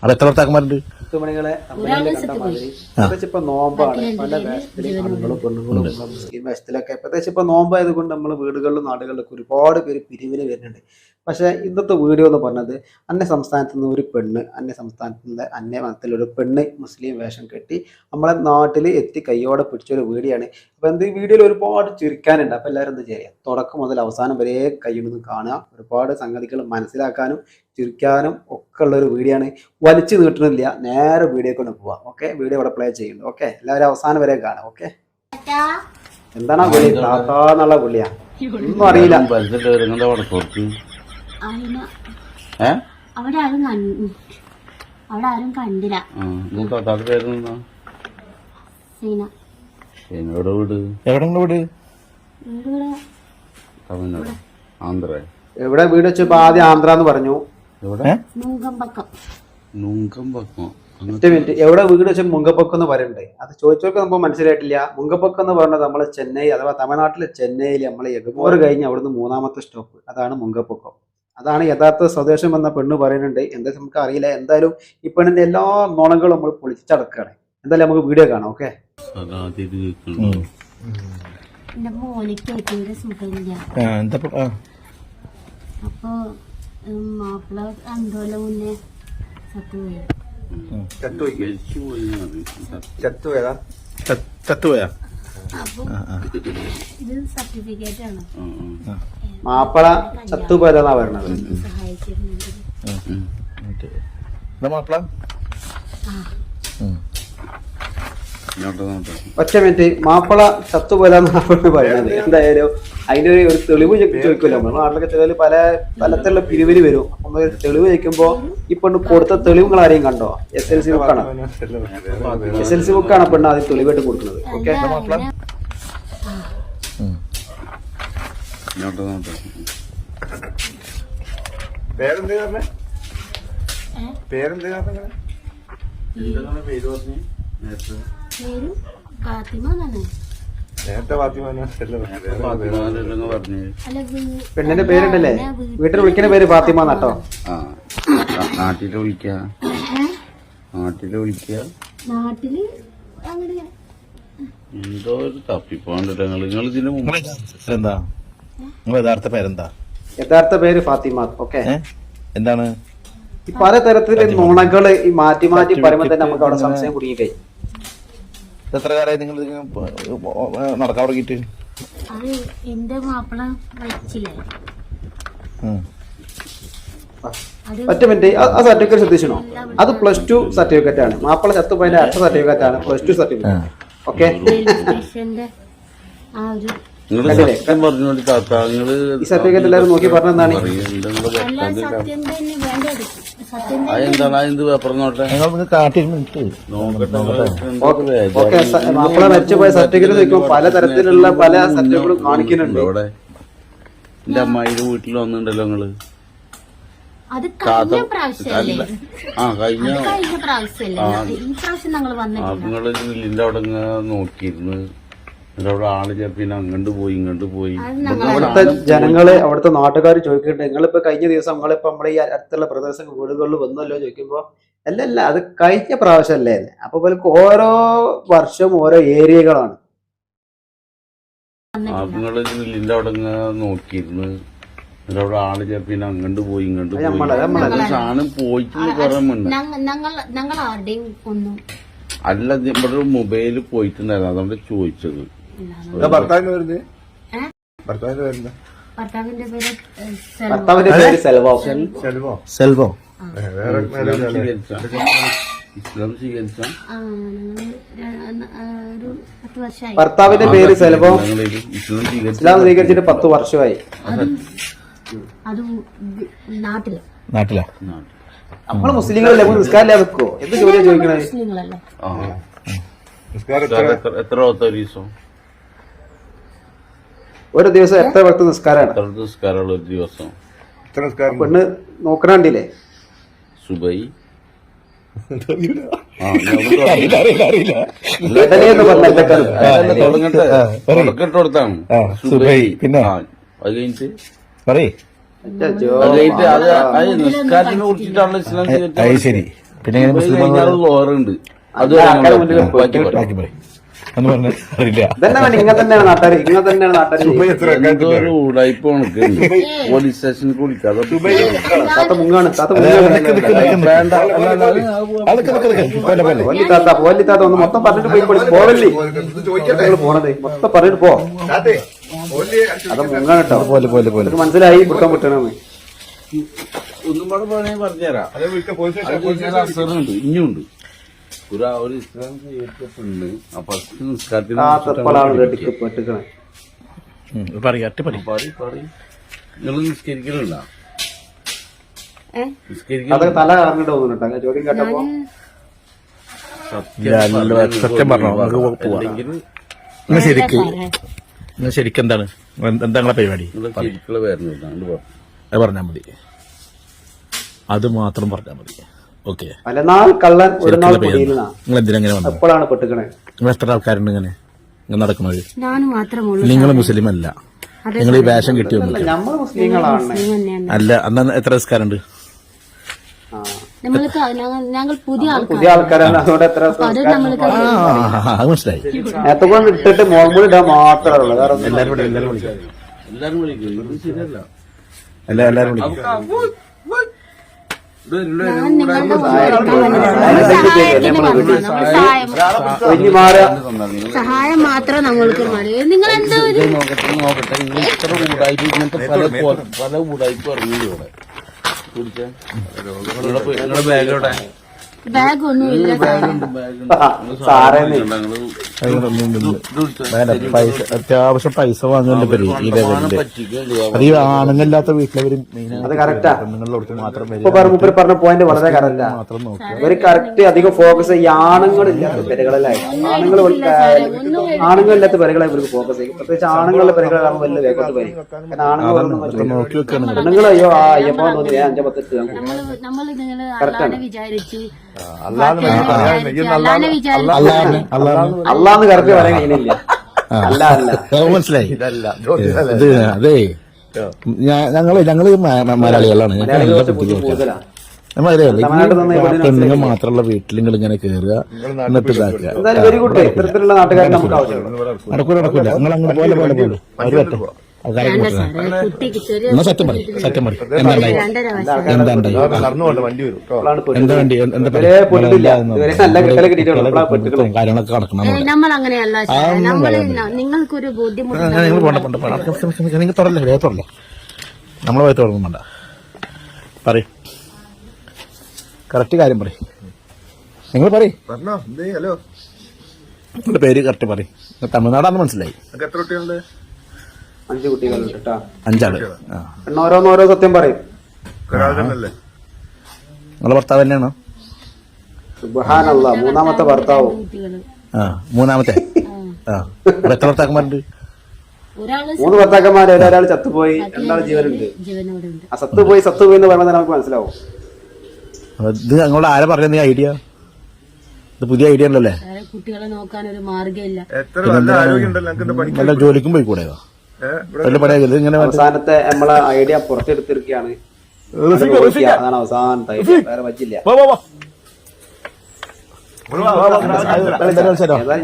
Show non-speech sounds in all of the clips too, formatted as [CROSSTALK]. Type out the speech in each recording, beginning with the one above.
അവിടെ എത്ര ഭർത്താക്കന്മാരുണ്ട്? മുത്തുമണികളെ അമ്മയിലെ കണ്ട മാതിരി പ്രത്യേകിച്ച് ഇപ്പൊ നോമ്പാണ്. പല വേഷത്തിലും ആണുങ്ങളും പെണ്ണുങ്ങളും മുസ്ലിം വേഷത്തിലൊക്കെ. പ്രത്യേകിച്ച് ഇപ്പൊ നോമ്പായത് കൊണ്ട് നമ്മൾ വീടുകളിലും നാടുകളിലൊക്കെ ഒരുപാട് പേര് പിരിവിന് വരുന്നുണ്ട്. പക്ഷെ ഇന്നത്തെ വീഡിയോ എന്ന് പറഞ്ഞത് അന്യ സംസ്ഥാനത്ത് നിന്ന് ഒരു പെണ്ണ് അന്യ സംസ്ഥാനത്ത് നിന്ന് അന്യ മതത്തിലൊരു പെണ്ണ് മുസ്ലിം വേഷം കെട്ടി നമ്മളെ നാട്ടിൽ എത്തി കയ്യോടെ പിടിച്ചൊരു വീഡിയോ ആണ് അപ്പോൾ എന്ത് ഈ വീഡിയോയിൽ ഒരുപാട് ചിരിക്കാനുണ്ട്. അപ്പോൾ എല്ലാവരും എന്ത് ചെയ്യുക തുടക്കം മുതൽ അവസാനം വരെ കയ്യിൽ കാണുക. ഒരുപാട് സംഗതികൾ മനസ്സിലാക്കാനും ചിരിക്കാനും ഒക്കെ ഉള്ള ഒരു വീഡിയോ ആണ് വലിച്ചു നീട്ടണില്ല നേരെ വീഡിയോ കൊണ്ട് പോവാം. ഓക്കെ? വീഡിയോ ഇവിടെ പ്ലേ ചെയ്യുന്നു ഓക്കെ? എല്ലാവരും അവസാനം വരെ കാണാം. ഓക്കെ? എന്താണ് വിളി? താത്താന്നുള്ള വിളിയാ. ഒന്നും അറിയില്ല. അവിടെ ആരും അവിടെ ആരും കണ്ടില്ല. സീന. എന്നോട് വീട്. എവിടെ വീട്? വീട് തമിഴ്നാട്. ആന്ധ്ര എവിടെ വീട് വെച്ചപ്പോ ആദ്യം ആന്ധ്ര എന്ന് പറഞ്ഞു? ഒറ്റ മിനിറ്റ്. എവിടെ വീട് വെച്ച മുങ്കപ്പൊക്കം എന്ന് പറയണ്ടേ? അത് ചോദിച്ചവർക്ക് നമുക്ക് മനസ്സിലായിട്ടില്ല. മുങ്കപ്പൊക്കം എന്ന് പറഞ്ഞത് നമ്മളെ ചെന്നൈ അഥവാ തമിഴ്നാട്ടിലെ ചെന്നൈയിൽ നമ്മൾ എഗ്മോർ കഴിഞ്ഞ് അവിടുന്ന് മൂന്നാമത്തെ സ്റ്റോപ്പ്. അതാണ് മുങ്കപ്പൊക്കം. അതാണ് യഥാർത്ഥ സ്വദേശം എന്ന പെണ്ണ് പറയുന്നുണ്ട്. എന്താ നമുക്ക് അറിയില്ല. എന്തായാലും ഈ പെണ്ണിന്റെ എല്ലാ നുണകളും നമ്മൾ പൊളിച്ചടക്കുകയാണ്. എന്തായാലും നമുക്ക് വീഡിയോ കാണാം ഓക്കെ? അപ്പൊ മാപ്പിള മുന്നേ ചത്തുപോയി. ചത്തുപോയതാ? ചത്തുപോയാ? ഇത് സർട്ടിഫിക്കറ്റ് ആണ്. മാപ്പള ചത്തുപോയതാ പറയണത്. മാപ്പിള? നോട്ടെ ഒറ്റ മിനിറ്റ്. മാപ്പിള ചത്തുപോയതാന്നാണ് പറയണത്. പറയുന്നത് എന്തായാലും അതിന്റെ ഒരു ഒരു തെളിവ് ചോദിക്കുമല്ലോ നമ്മുടെ നാട്ടിലൊക്കെ ചിലര് പല തലത്തിലുള്ള പിരിവിന് വരും. നമ്മൾ തെളിവ് ചോദിക്കുമ്പോ ഇപ്പൊ കൊടുത്ത തെളിവുകൾ ആരെയും കണ്ടോ? എസ് എൽ സി ബുക്കാണ് എസ് എൽ സി ബുക്കാണ് പെണ്ണ് ആദ്യം തെളിവായിട്ട് കൊടുക്കുന്നത്. ഓക്കെ ഉം. ഇങ്ങോട്ട് നോട്ടെ പേരെന്ത് പറഞ്ഞേ? പേരെന്ത് പറഞ്ഞേ? എന്താണ് പേര് പറഞ്ഞു. നേരത്തെ. നേരത്തെ പെണ്ണിന്റെ പേരുണ്ടല്ലേ? വീട്ടിൽ വിളിക്കുന്ന പേര് ഫാത്തിമ എന്നാട്ടോ ആ നാട്ടിൽ വിളിക്ക. നാട്ടിൽ വിളിക്ക. നാട്ടിൽ എന്തോ ഒരു തപ്പിപ്പോണ്ടല്ലോ നിങ്ങൾ നിങ്ങൾ ഇതിന് മുമ്പ് എന്താ? യഥാർത്ഥ പേരെന്താ? യഥാർത്ഥ പേര് ഫാത്തിമ ഓക്കെ എന്താണ്? ഈ പല തരത്തിലെ നുണകൾ ഈ മാറ്റി മാറ്റി പറയുമ്പോൾ തന്നെ നമുക്ക് അവിടെ സംശയം കുടുങ്ങിപ്പോയി. എത്ര കാലമായി നിങ്ങൾ നടക്കാൻ തുടങ്ങിയിട്ട്? എന്റെ മാപ്പിള മരിച്ചില്ലേ? ഒറ്റ മിനിറ്റ്. ആ- ആ സർട്ടിഫിക്കറ്റ് ശ്രദ്ധിച്ചോ അത് പ്ലസ് ടു സർട്ടിഫിക്കറ്റ് ആണ്. മാപ്പിള ചത്തുപോയതിന്റെ അടുത്ത സർട്ടിഫിക്കറ്റ് ആണ് പ്ലസ് ടു സർട്ടിഫിക്കറ്റ് ഓക്കെ നിങ്ങൾ സത്യം പറഞ്ഞോണ്ട് താത്ത നിങ്ങൾ ഈ സർട്ടിഫിക്കറ്റ് എല്ലാവരും നോക്കി പറഞ്ഞതാണ് അതെന്താണ് അതെന്ത് പേപ്പർ നോട്ടെ? ഓക്കെ മാപ്പിള മരിച്ചുപോയ സർട്ടിഫിക്കറ്റ് നോക്കുമ്പോൾ പല തരത്തിലുള്ള പല സർട്ടിഫിക്കറ്റും കാണിക്കുന്നുണ്ട്. ഇവിടെ എന്റെ അമ്മായിയുടെ വീട്ടിൽ വന്നിട്ടുണ്ടല്ലോ നിങ്ങൾ. അത് കഴിഞ്ഞ പ്രാവശ്യമല്ലേ ആ കഴിഞ്ഞ അത് കഴിഞ്ഞ പ്രാവശ്യമല്ലേ ഈ പ്രാവശ്യം ഞങ്ങൾ ആ വന്നിട്ടില്ല നിങ്ങൾ ഗ്രില്ലിന്റെ അവിടെ നോക്കിയിരുന്നു അവിടെ ആൾ പിന്നെ അങ്ങോട്ട് പോയി ഇങ്ങോട്ട് പോയി. അവിടുത്തെ ജനങ്ങളെ അവിടുത്തെ നാട്ടുകാർ ചോദിക്കട്ടെ നിങ്ങളിപ്പോ കഴിഞ്ഞ ദിവസം നമ്മളിപ്പോ നമ്മുടെ ഈ അടുത്തുള്ള പ്രദേശം വീടുകളിൽ വന്നല്ലോ? ചോദിക്കുമ്പോ അല്ല അല്ല അത് കഴിഞ്ഞ പ്രാവശ്യം അല്ലേ അപ്പൊ ഇവർക്ക് ഓരോ വർഷവും ഓരോ ഏരിയകളാണ്. ആ നിങ്ങൾ ഗ്രില്ലിന്റെ അവിടെ നോക്കിയിരുന്നു. അവിടെ ആൾ ചിലപ്പോ അങ്ങോട്ട് പോയി ഇങ്ങോട്ട് പോയി. സാധനം പോയിട്ട് കുറെ ഞങ്ങൾ ആരുടെയും ഒന്നും അല്ല ഇവിടെ മൊബൈൽ പോയിട്ടുണ്ടായിരുന്നു. അതുകൊണ്ട് ചോദിച്ചത്. ഭർത്താവിന്റെ ഏ? ഭർത്താവിന്റെ പേര് ഭർത്താവിന്റെ പേര് സെൽവോ. ചെലവോ സെൽവോ? വേറെ ഇസ്ലാം സ്വീകരിച്ച. ഭർത്താവിന്റെ പേര് സെൽവോ. ഇസ്ലാം സ്വീകരിച്ച ഇസ്ലാം സ്വീകരിച്ചിട്ട് പത്ത് വർഷമായി. നമ്മൾ നാട്ടിൽ. മുസ്ലിങ്ങളല്ലേ? നമ്മൾ നിസ്കാരം വെക്കോ? എന്ത് ജോലിയാ ചോദിക്കണേ? നിസ്കാരം എത്ര? എത്ര എത്ര ദിവസം? ഒരു ദിവസം എത്ര ഭക്ത നിസ്കാരമാണ്? എത്ര നിസ്കാരമുള്ള ഒരു ദിവസം? എത്ര നിസ്കാരം? പെണ്ണ് നോക്കണണ്ടില്ലേ? സുബൈ. പിന്നെ? അത് കഴിഞ്ഞിട്ട്? പറയേ. നിസ്കാരത്തിനെ ഇസ്ലാം ശരി. പിന്നെ മുസ്ലിം വേറുണ്ട് അത് മുന്നിൽ എന്ന് പറഞ്ഞ അറിയില്ല. ഇങ്ങനെ തന്നെയാണ് നാട്ടുകാർ ഇങ്ങനെ തന്നെയാണ് നാട്ടുകാർ എന്തോ ഒരു ഉടായ്പ പോലീസ് സ്റ്റേഷനിൽ താത്ത മുങ്ങാണ് താത്ത താത്ത താത്ത ഒന്ന് മൊത്തം പറഞ്ഞിട്ട് പോയി പോവല്ലേ? പോണത് മൊത്തം പറഞ്ഞിട്ട് പോ. താത്തേ ഓൽ അത് മുങ്ങാണ് കേട്ടോ. പോലെ പോലെ പോലെ. മനസ്സിലായി പുട്ടം പുട്ടണെന്ന് ഒന്നും കൂടെ പറഞ്ഞുതരാം. ഇനിയുണ്ട് ഒരു ഒരു ഇസ്ലാം ചെയ്യപ്പെട്ടുണ്ട് ആ ഫസ്റ്റ് നിസ്കാരത്തിന് പറയാ പറയും. നിങ്ങൾ നിസ്കരിക്കലുണ്ട? സത്യം പറഞ്ഞോ ശരിക്ക്? ശരിക്കും എന്താണ്? എന്ത് എന്താ നിങ്ങളെ പരിപാടി? പറഞ്ഞു പറഞ്ഞാൽ മതി. അത് മാത്രം പറഞ്ഞാൽ മതി. ഓക്കെ. പലനാൾ കള്ളൻ ഒരു നാൾ എപ്പോഴാണ് പെട്ടിക്കണേ? നിങ്ങൾ എത്ര ആൾക്കാരുണ്ട് ഇങ്ങനെ? നടക്കുന്നത് നിങ്ങൾ മുസ്ലിം അല്ല നിങ്ങൾ ഈ വേഷം കിട്ടിയോ നമ്മൾ മുസ്ലിങ്ങളാണ്. അല്ല അന്ന് എത്ര നിസ്കാരമുണ്ട് ഞങ്ങൾ പുതിയ പുതിയ ആൾക്കാരാണ്. ഇട്ടിട്ട് ഇടാൻ മാത്രമേ ഉള്ളൂ. ഒന്നും എല്ലാരും വിളി- എല്ലാരും വിളിക്കാം. എല്ലാരും എല്ലാരും സഹായം മാത്രം നമ്മൾക്ക് മതി. നിങ്ങൾ എന്താ ഒരു നോക്കട്ടെ നോക്കട്ടെ. നിങ്ങൾ ഇത്ര ഊടായ്പ ഇങ്ങനത്തെ പല പല ഇറങ്ങി ഇവിടെ. ബാഗ് ഒന്നും ഇല്ല? പൈസ അത്യാവശ്യം പൈസ വാങ്ങുന്നുണ്ട് ആണുങ്ങല്ലാത്ത ഈ അത് ഈ ആണുങ്ങളില്ലാത്ത വീട്ടിലവര് അത് കറക്റ്റാ. പെണ്ണുങ്ങളിലോട്ട് മാത്രം വരും ഇപ്പൊ പറഞ്ഞ പോയിന്റ് വളരെ കറക്റ്റാ. ഇവർ അധികം ഫോക്കസ് ഈ ആണുങ്ങളില്ലാത്ത പെരകളിലായി ആണുങ്ങൾ ആണുങ്ങളില്ലാത്ത പെരുകളെ ഇവർക്ക് ഫോക്കസ് ചെയ്യും. പ്രത്യേകിച്ച് ആണുങ്ങളുടെ പെരുകളെ കാണുമ്പോൾ വലിയ വരും കാരണം പെണ്ണുങ്ങൾ അയ്യോ ആ അയ്യപ്പോ തോന്നി അഞ്ചോ പത്ത് അല്ലാതെ വിചാരിച്ച് അള്ളാന്ന് കറക്റ്റ് പറയാൻ അല്ല അല്ല. [LAUGHS] മനസ്സിലായി. ഇത് അതെ. ഞങ്ങൾ ഞങ്ങൾ മലയാളികളാണ്. പെണ്ണുങ്ങൾ മാത്രമുള്ള വീട്ടിൽ നിങ്ങൾ ഇങ്ങനെ കയറുക എന്നിട്ട് ഇതാക്കുക. നടക്കൂല നടക്കൂല. നിങ്ങൾ അങ്ങനെ പോലെ പോലെ പോലെ അവർ പറ്റും. എന്നാ സത്യം പറയും സത്യം പറയും എന്താ എന്താ വണ്ടി. കാര്യങ്ങളൊക്കെ നടക്കണം നമ്മൾ അങ്ങനെയല്ല സാറേ നമ്മൾ നിങ്ങൾക്കൊരു ബുദ്ധിമുട്ട് നിങ്ങൾ പോണ്ട പോണ്ട പോണ്ട നിങ്ങൾ തുറല്ലേ വേഗം തുറല്ലേ നമ്മളെ തുറന്നും വേണ്ട പറയും കറക്റ്റ് കാര്യം പറയും നിങ്ങൾ പറയും ഹലോ നിങ്ങളുടെ പേര് കറക്റ്റ് പറയും തമിഴ്നാടാന്ന് മനസ്സിലായി എത്ര കുട്ടികളുണ്ട് അഞ്ച് കുട്ടികളുണ്ട് കേട്ടാ. അഞ്ചാൾ. ആ. ഓരോന്നോരോ സത്യം പറയും. നിങ്ങളെ ഭർത്താവ് തന്നെയാണോ? സുബഹാനല്ല മൂന്നാമത്തെ ഭർത്താവോ. ആ മൂന്നാമത്തെ. ആ. എത്ര ഭർത്താക്കന്മാരുണ്ട്? മൂന്ന് ഭർത്താക്കന്മാര് ഒരാൾ ചത്തുപോയി രണ്ടാൾ ജീവനുണ്ട്. ആ സത്തുപോയി പോയി സത്ത് എന്ന് പറയുന്നത് നമുക്ക് മനസ്സിലാവും. ഇത് നിങ്ങളോട് ആരാ പറഞ്ഞ ഈ ഐഡിയ? ഇത് പുതിയ ഐഡിയ ഉണ്ടല്ലേ? കുട്ടികളെ നോക്കാൻ ഒരു മാർഗമില്ല. എത്ര നല്ല ജോലിക്കും പോയിക്കൂടെ അവസാനത്തെ നമ്മളെ ഐഡിയ പുറത്തെടുത്തിരിക്കുകയാണ്. അതാണ് അവസാനത്തെ വേറെ പറ്റില്ല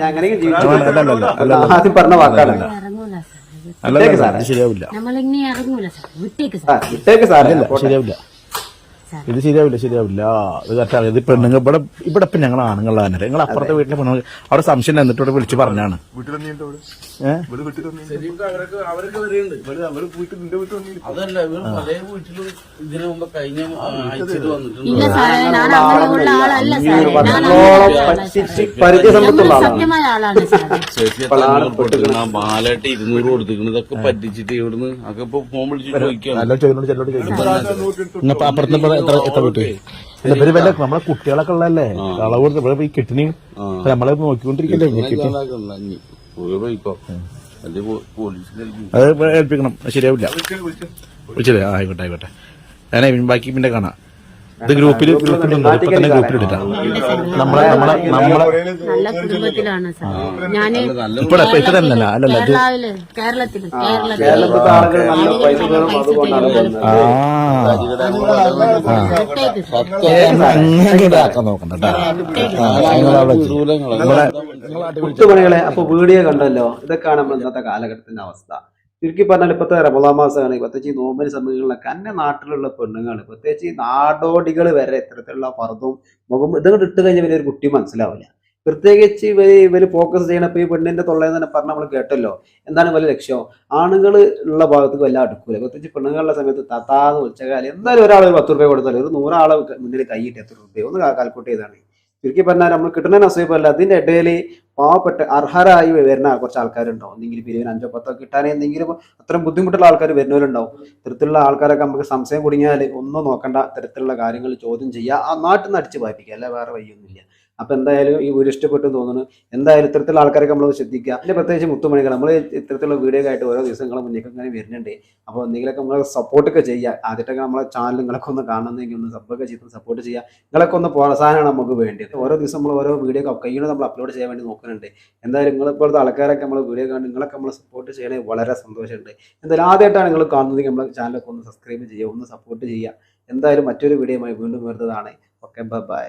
ഞാൻ അങ്ങനെ. ആദ്യം പറഞ്ഞ വാക്കാണ്. സാറേ. വിട്ടേക്ക് ആ വിട്ടേക്ക് സാറേ. ശരിയാവില്ല. ഇത് ശരിയാവില്ല ശരിയാവില്ല. ഇത് കറക്റ്റാണ്. ഇത് പെണ്ണുങ്ങൾ ഇവിടെ ഇവിടെ ഇപ്പൊ ഞങ്ങൾ ആണുങ്ങൾ തന്നെ. നിങ്ങൾ അപ്പുറത്തെ വീട്ടിലെ പെണ്ണുങ്ങൾ അവിടെ സംശയം എന്നിട്ട് ഇവിടെ വിളിച്ച് പറഞ്ഞാണ്. ബാലായിട്ട് ഇരുന്നൂറ് കൊടുത്തിരിക്കുന്നതൊക്കെ ഇതൊക്കെ പറ്റിച്ചിട്ട് ഇവിടുന്ന്. ഒക്കെ ഇപ്പൊ ഫോൺ വിളിച്ചിട്ട് ചോദിക്കാം. അപ്പുറത്ത് എത്ര ഇവർ വല്ല നമ്മളെ കുട്ടികളൊക്കെ ഉള്ളതല്ലേ? കളവ് കൊടുത്ത് ഇവിടെ ഈ കിട്ടണി. നമ്മളെ നോക്കിക്കൊണ്ടിരിക്കല്ലേ കിട്ടി. അത് ഏൽപ്പിക്കണം. ശരിയാവില്ല. വിളിച്ചത് ആ ആയിക്കോട്ടെ ആയിക്കോട്ടെ. ഞാനേ ബാക്കി പിന്നെ കാണാം. ഇത് ഗ്രൂപ്പിൽ ഗ്രൂപ്പിലുണ്ട്. ഇപ്പൊ തന്നെ ഗ്രൂപ്പിൽ നമ്മളെ നമ്മളെ നമ്മളെ നല്ല കുടുംബത്തിലാണ് സാർ. ഞാൻ ഇപ്പോൾ ഇപ്പൊ തന്നെ അല്ലല്ല ഇത് കേരളത്തിൽ കേരളത്തിൽ. ആ നോക്കണ്ട മുത്തുമണികളെ അപ്പൊ വീഡിയോ കണ്ടല്ലോ. ഇതൊക്കെയാണ് നമ്മൾ ഇന്നത്തെ കാലഘട്ടത്തിന്റെ അവസ്ഥ. ചുരുക്കി പറഞ്ഞാൽ ഇപ്പോഴത്തെ റമദാ മാസമാണ് പ്രത്യേകിച്ച് ഈ നോമ്പിന് സമയങ്ങളിലൊക്കെ അന്നെ നാട്ടിലുള്ള പെണ്ണുങ്ങൾ പ്രത്യേകിച്ച് ഈ നാടോടികൾ വരെ ഇത്തരത്തിലുള്ള പർദ്ദവും മുഖം ഇതൊക്കെ ഇട്ട് കഴിഞ്ഞാൽ വലിയൊരു കുട്ടി മനസ്സിലാവില്ല. പ്രത്യേകിച്ച് ഇവർ ഇവർ ഫോക്കസ് ചെയ്യണപ്പോൾ ഈ പെണ്ണിന്റെ തൊള്ളയെന്ന് തന്നെ പറഞ്ഞാൽ നമ്മൾ കേട്ടല്ലോ. എന്താണ് വലിയ ലക്ഷ്യം? ആണുങ്ങൾ ഉള്ള ഭാഗത്തേക്ക് വല്ല അടുക്കൂല. പ്രത്യേകിച്ച് പെണ്ണുങ്ങളുടെ സമയത്ത് തത്താന്ന് ഉച്ചകാലം എന്തായാലും ഒരാൾ ഒരു പത്ത് രൂപ കൊടുത്താലും ഒരു നൂറാളെ മുന്നിൽ കൈയിട്ട് എത്ര രൂപ ഒന്ന് കാൽക്കുലേറ്റ് ചെയ്താണ് ചുരുക്കി പറഞ്ഞാൽ നമ്മൾ കിട്ടുന്ന നസീബല്ല അതിന്റെ ഇടയിൽ പാവപ്പെട്ട് അർഹരായി വരുന്ന കുറച്ച് ആൾക്കാരുണ്ടാവും. എന്തെങ്കിലും പിരിവിന് അഞ്ചോ പത്തോ കിട്ടാൻ എന്തെങ്കിലും അത്രയും ബുദ്ധിമുട്ടുള്ള ആൾക്കാർ വരുന്നവരുണ്ടാവും. ഇത്തരത്തിലുള്ള ആൾക്കാരൊക്കെ നമുക്ക് സംശയം കുടുങ്ങിയാൽ ഒന്നും നോക്കേണ്ട തരത്തിലുള്ള കാര്യങ്ങൾ ചോദ്യം ചെയ്യുക. ആ നാട്ടിൽ നിന്ന് അടിച്ച് പാറ്റിക്കുക അല്ല വേറെ വഴിയൊന്നുമില്ല. അപ്പൊ എന്തായാലും ഈ വീഡിയോ ഇഷ്ടപ്പെട്ടു തോന്നുന്നു. എന്തായാലും ഇത്തരത്തിലുള്ള ആൾക്കാരൊക്കെ നമ്മൾ ശ്രദ്ധിക്കുക. അതിന്റെ പ്രത്യേകിച്ച് മുത്തുമണികൾ നമ്മൾ ഇത്തരത്തിലുള്ള വീഡിയോ ആയിട്ട് ഓരോ ദിവസങ്ങളും മുന്നേക്ക് ഇങ്ങനെ വരുന്നുണ്ട്. അപ്പോൾ എന്തെങ്കിലുമൊക്കെ നമ്മളെ സപ്പോർട്ടൊക്കെ ചെയ്യുക. ആദ്യമായിട്ടൊക്കെ നമ്മളെ ചാനൽ നിങ്ങളൊക്കെ ഒന്ന് കാണുന്നെങ്കിൽ ഒന്ന് സബ്ബൊക്കെ ചെയ്ത് സപ്പോർട്ട് ചെയ്യുക. നിങ്ങളൊക്കെ ഒന്ന് പ്രോത്സാഹനമാണ് നമുക്ക് വേണ്ടത്. ഓരോ ദിവസം നമ്മൾ ഓരോ വീഡിയോ കഴിയുന്നത് നമ്മൾ അപ്ലോഡ് ചെയ്യാൻ വേണ്ടി നോക്കുന്നുണ്ട്. എന്തായാലും നിങ്ങളിപ്പോഴത്തെ ആൾക്കാരൊക്കെ നമ്മൾ വീഡിയോ കാണും നിങ്ങളൊക്കെ നമ്മൾ സപ്പോർട്ട് ചെയ്യണേ വളരെ സന്തോഷമുണ്ട്. എന്തായാലും ആദ്യമായിട്ടാണ് നിങ്ങൾ കാണുന്നതെങ്കിൽ നമ്മളെ ചാനലൊക്കെ ഒന്ന് സബ്സ്ക്രൈബ് ചെയ്യുക ഒന്ന് സപ്പോർട്ട് ചെയ്യുക. എന്തായാലും മറ്റൊരു വീഡിയോയുമായി വീണ്ടും വരുന്നതാണ്. Okay bye